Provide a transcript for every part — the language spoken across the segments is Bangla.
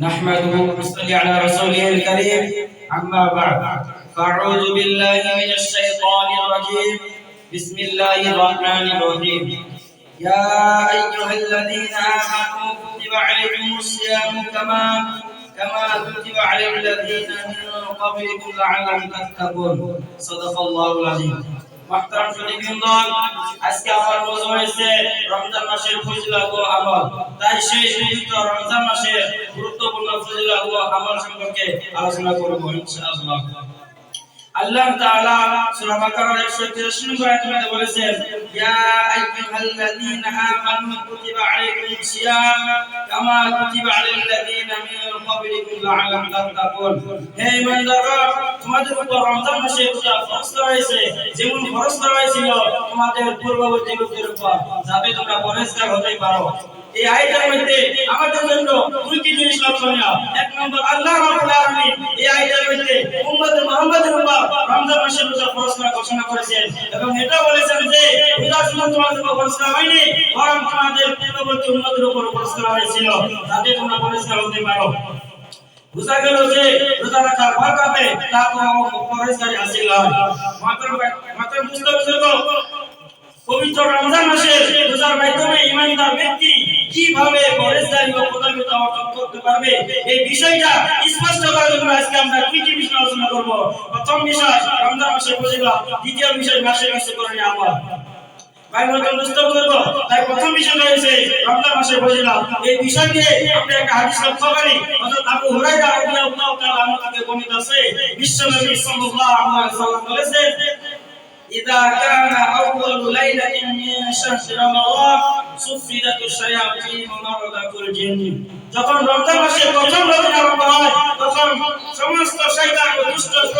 نحمده ونصلي على رسوله الكريم أما بعد فأعوذ بالله من الشيطان الرجيم بسم الله الرحمن الرحيم يا أيها الذين آمنوا كتب عليكم الصيام كما كما كتب على الذين من قبلكم لعلكم تتقون صدق الله العظيم মাহতারাম সুদীপবৃন্দন আজকে আমার রোজা হয়েছে, রমজান মাসের ফজিলত ও আমল। তাই সেই পবিত্র রমজান মাসের গুরুত্বপূর্ণ ফজিলত ও আমল সম্পর্কে আলোচনা করব ইনশাআল্লাহ। আল্লাহ তাআলা সূরা বাকারার 183 নম্বর আয়াতে বলেছেন, ইয়া আইয়ুহাল্লাযীনা আমানু কুতিবা আলাইকুমুস সিয়াম, কামা কুতিবা আলাল লাযীনা করা হয়েছিল যাতে তোমরা পরেশগার হতে পারো। এই আয়াতের মধ্যে আমাদের জন্য দুইটি জিনিস লক্ষণীয়। এক নম্বর, আল্লাহ রাব্বুল আলামিন এই আয়াতের মধ্যে উম্মত মুহাম্মাদের উপর রমজান মাসের রোজা ফরজ করা ঘোষণা করেছেন এবং এটা বলেছেন যে রোজা উপর হয়েছিল, যাতে তোমরা পরিষ্কার হতে পারো। বুঝা গেল যে রোজা রাখার বরকতে তা পরিষ্কার হাসিল হয়। মাত্র মাত্র বুঝতে বুঝতে পবিত্র রমজান মাসে রোজার মাধ্যমে ইমানদার ব্যক্তি কীভাবে পরেশদারি ও প্রধানতা অর্জন করতে পারবে? এই বিষয়টা স্পষ্ট করার জন্য আজকে আমরা দুইটি বিষয় আলোচনা করব। প্রথম বিষয়, রমজান মাসের ফজিলত দ্বিতীয় বিষয় মাসের মাসে করে আমল। ভাই মতন বুঝতে পারবো তাই প্রথম বিষয় রয়েছে রমজান মাসের ফজিলত এই বিষয় নিয়ে আমরা একটা হাদিস লক্ষ্য করি হযরত আবু হুরায়রা রাদিয়াল্লাহু তাআলা আনহু থেকে বর্ণিত আছে বিশ্বনবী সাল্লাল্লাহু আলাইহি ওয়াসাল্লাম বলেছেন إذا كان أول ليلة من شهر رمضان سفدت الشياطين ومرضت الجن যখন রমজান মাসের প্রথম রোজা আরম্ভ হয় তখন সমস্ত শয়তান ও দুষ্ট প্রকৃতির জিনদেরকে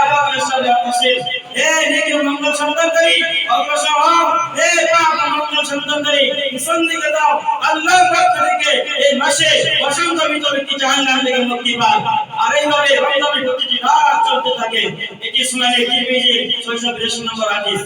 বাকিয়াল হে নেকি মঙ্গল সন্তানকারী, অগ্রসর হও। হে পাপ মঙ্গল সন্তানকারী পিছন দাও। আল্লাহর পক্ষ থেকে এই মাসে বসন্ত ভিতরে কি জাহান্নাম থেকে মুক্তি পায়। আর এইভাবে রমজানের প্রতিটি রাত চলতে থাকে। এটি শুনানি তিরমিজি 682 নম্বর হাদিস।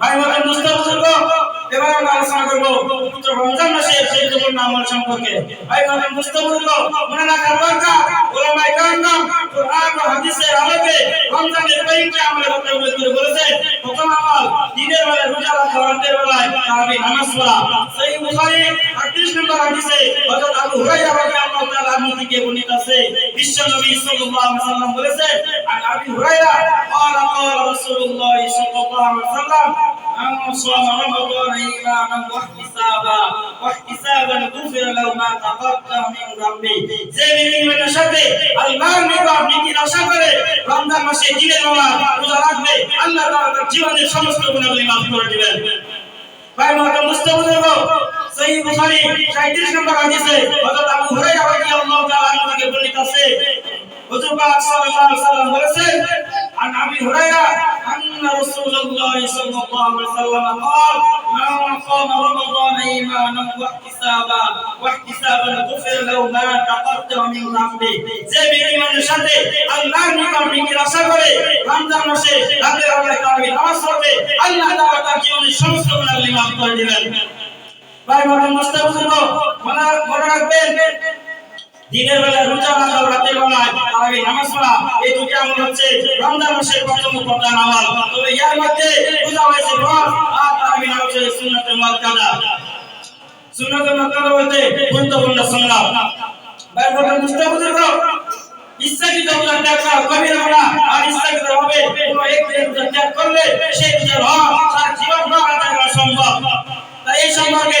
ভাই মতন মুস্তাফা করবো এবার আমরা আলোচনা করবো পবিত্র রমজান মাসের গুরুত্বপূর্ণ আমল সম্পর্কে ভাই মতন মুস্তাফা করবো মনে রাখার দরকার ওলামায়ে কেরাম কোরআন ও হাদিসের আলোকে রমজানের কয়েকটি আমলের কথা উল্লেখ করে বলেছে প্রথম আমল দিনের বেলা রোজা রাখা রাতের বেলায় তারাবি নামাজ পড়া সহিহ বুখারী 38 নম্বর হাদিসে হযরত আবু হুরায়রা রাদিয়াল্লাহু তাআলা আনহু থেকে বর্ণিত আছে বিশ্ব নবী সাল্লাল্লাহু আলাইহি ওয়াসাল্লাম বলেছেন আর আবু হুরায়রা قال قال رسول الله صلى الله عليه وسلم من صام رمضان إيمانا واحتسابا واحتسابا غفر له ما تقدم من ذنبه যে ব্যক্তির সাথে আল্লাহর নিকট নেকির আশা করে রমজান মাসে দিনের বেলা রোজা রাখবে আল্লাহ তাআলা তার জীবনের সমস্ত গুনাহগুলি মাফ করে দিবেন ভাই মহতরম মুস্তাফা দেব সহিহ বুখারী 37 নম্বর হাদিসে হযরত আবু হুরায়রা রাদিয়াল্লাহু তাআলা আনহু থেকে বর্ণিত আছে হুজুর পাক সাল্লাল্লাহু আলাইহি ওয়াসাল্লাম বলেছেন عن ابي هريره ان رسول الله صلى الله عليه وسلم قال من قام رمضان ايمانا واحتسابا واحتسابا غفر له ما تقدم من ذنبه যে ব্যক্তি মানুষের সাথে আল্লাহর নিকট নেকির আশা করে রমজান মাসে রাতের বেলায় তারাবি নামাজ পড়বে আল্লাহ তাআলা তার জীবনের সমস্ত গুনাহগুলি মাফ করে দিবেন ভাই মহান মুস্তাফা মনে মনে রাখবেন দিনের বেলা রোজা রাখা রাতের বেলায় তারাবি নামাজ পড়া, এই দুটি আমল হচ্ছে রমজান মাসের প্রথম প্রধান আমল। তবে এর মধ্যে রোজা হয়েছে ফরজ আর তারাবি নামাজ হচ্ছে সুন্নাতুল মুআক্কাদা সুন্নাতুল মুআক্কাদা বলতে গুরুত্বপূর্ণ সুন্নাত। ভাই বলেন করো ইচ্ছাকৃত রোজা ত্যাগ করা আর ইচ্ছাকৃত কোনো ত্যাগ করলে সেই জীবন সম্ভব। তাই এই সম্পর্কে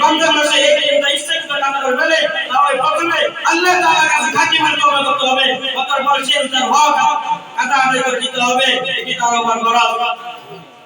রমজান মাসে এই দিনটা ইচ্ছাকৃত কাজ আল্লাহ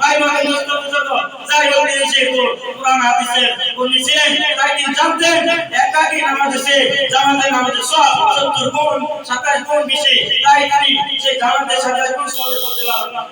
ভাই ভাই মুস্তাফা বুজুর্গ যাই হোক যেহেতু কোরআন হাদিসের উনি ছিলেন তাই তিনি জানতেন একাকি নামাজে সে জামাতের নামাজে সাতাশ গুণ বেশি। তাই তিনি সেই জামাতের সমাবেশ করতে না